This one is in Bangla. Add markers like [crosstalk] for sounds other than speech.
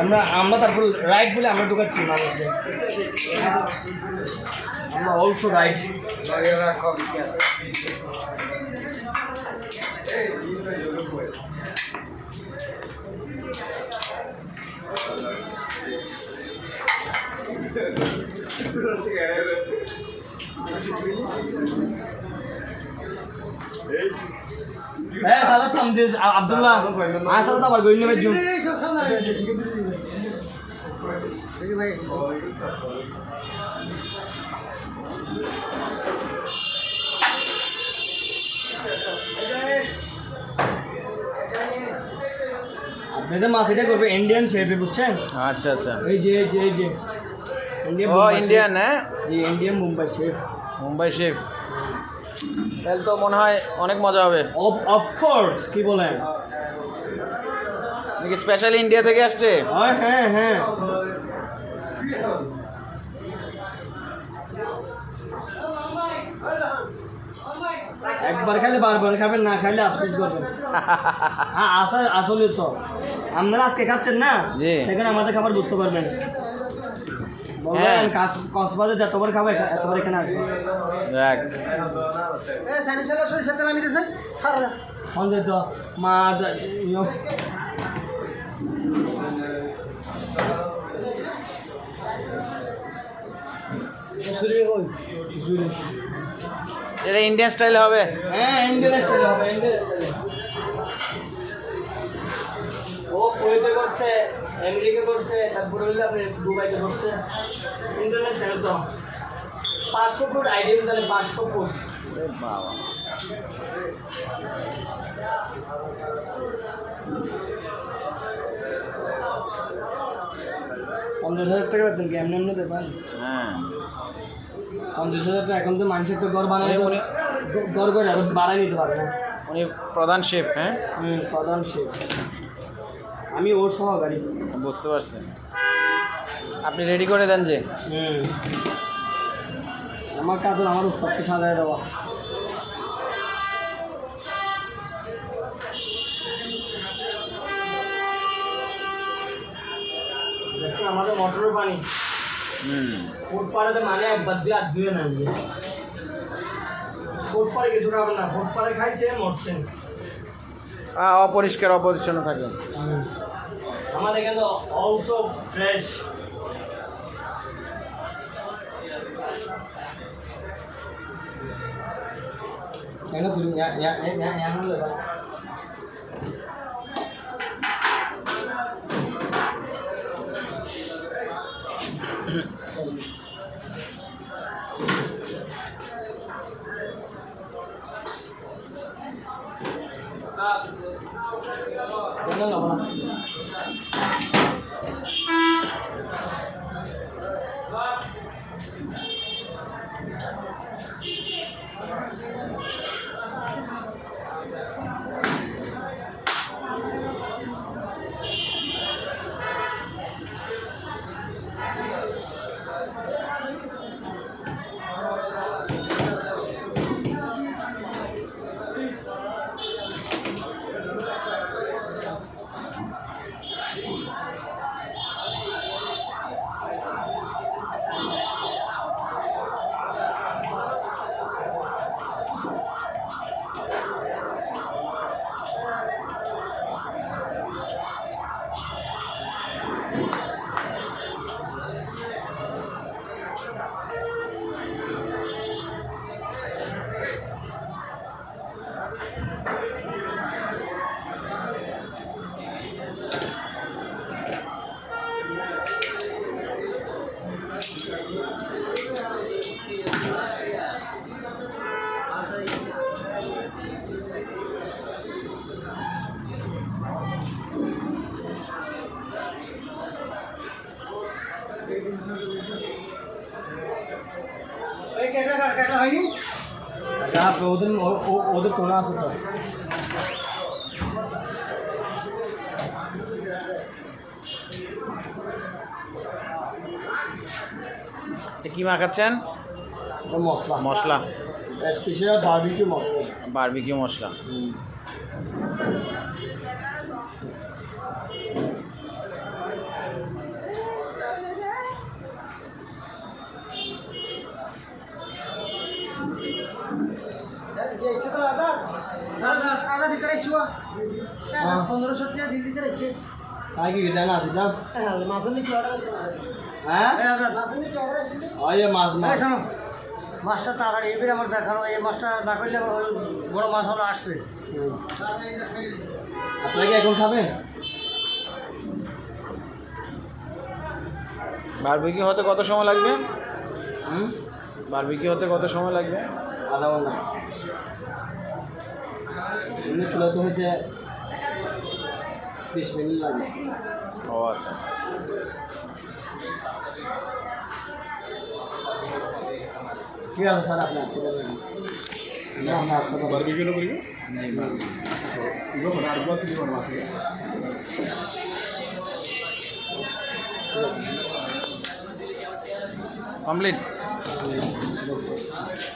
আমরা আমরা তারপর রাইট বলে আমরা ঢুকাচ্ছি মানুষকে আমরা অলসো রাইট হ্যাঁ সাদা থাম আব্দুল্লাহ। আয় সাদা আমার গইন নেবে জুন আপনাদের মাছ এটা করবে ইন্ডিয়ান শেফে বুঝছেন? আচ্ছা আচ্ছা। এই যে এই যে এই যে। ইন্ডিয়ান ও ইন্ডিয়ান হ্যাঁ? জি Indian Mumbai chef Mumbai chef তাহলে তো মনে হয় অনেক মজা হবে। অফ অফকোর্স কি বলেন? নাকি স্পেশাল ইন্ডিয়া থেকে আসছে? হয় হ্যাঁ হ্যাঁ। একবার খাইলে বারবার খাবেন না খাইলে আফসোস করবেন। [laughs] হ্যাঁ আসলে আসলে তো। আপনারা আজকে খাচ্ছেন না। সেখানে আমাদের খাবার বুঝতে পারবেন। বলবেন হ্যাঁ। কাস- কক্সবাজার যতবার খাবে এতবার এখানে আসবে। দেখ। সঞ্জয় তো। মা এটা ইন্ডিয়ান স্টাইল হবে। হ্যাঁ ইন্ডিয়ান স্টাইল হবে ইন্ডিয়ান স্টাইল ও কুয়েতে করছে আমেরিকা করছে তারপরে হইলে আপনি দুবাইতে করছে। ইন্টারন্যাশনাল তো। পাঁচশো ফুট আইডিয়া তাহলে পাঁচশো ফুট। বাবা পঞ্চাশ হাজার টাকা বেতন কি? এমনি এমনি দেবেন? হ্যাঁ। পঞ্চাশ হাজার টাকা এখন তো মানুষের তো ঘর উনি- ঘর করে বাড়াই নিতে পারে না। উনি প্রধান শেফ হ্যাঁ? হুম প্রধান শেখ আমি ওর সহকারী। বুঝতে পারছেন আপনি রেডি করে দেন যে? হুম। আমার কাজ আমার উস্তাদকে সাজায় দেওয়া। আমাদের মোটরের পানি। হুম ফুট মানে একবার দিয়ে আর ধুয়ে না গিয়ে ফুট পাড়ে কিছু খাবেন না ফুট পাড়ে খাইছে মরছেন অপরিষ্কার অপরিচ্ছন্ন থাকে আমাদের এখানে তো অলসো ফ্রেশ এখানে তুই చేస్తుంది না যা ওদের ওদের কোনো আছে তো কি মাখাচ্ছেন মশলা। মশলা স্পেশাল বারবিকিউ মশলা। বারবিকিউ মশলা পনেরোশো টাকা দিয়ে দিতে রেখে তাই কি জানা আছে দাম হ্যাঁ মাছ মাছ মাছটা তাড়াতাড়ি এবারে আমার দেখানো এই মাছটা না করলে আমার বড় মাছ হলো আসছে। এখন খাবেন? বারবিকি হতে কত সময় লাগবে? হুম? বারবিকি হতে কত সময় লাগবে? আধা ঘণ্টা এমনি চুলাতে হইতে বিশ মিনিট লাগে। ও আচ্ছা। ঠিক আছে স্যার আপনি আসতে পারবেন না, আপনি আসতে পারবেন বারবিকিউটা করিবে ইগো আর বস ইগো মাছ কমপ্লিট?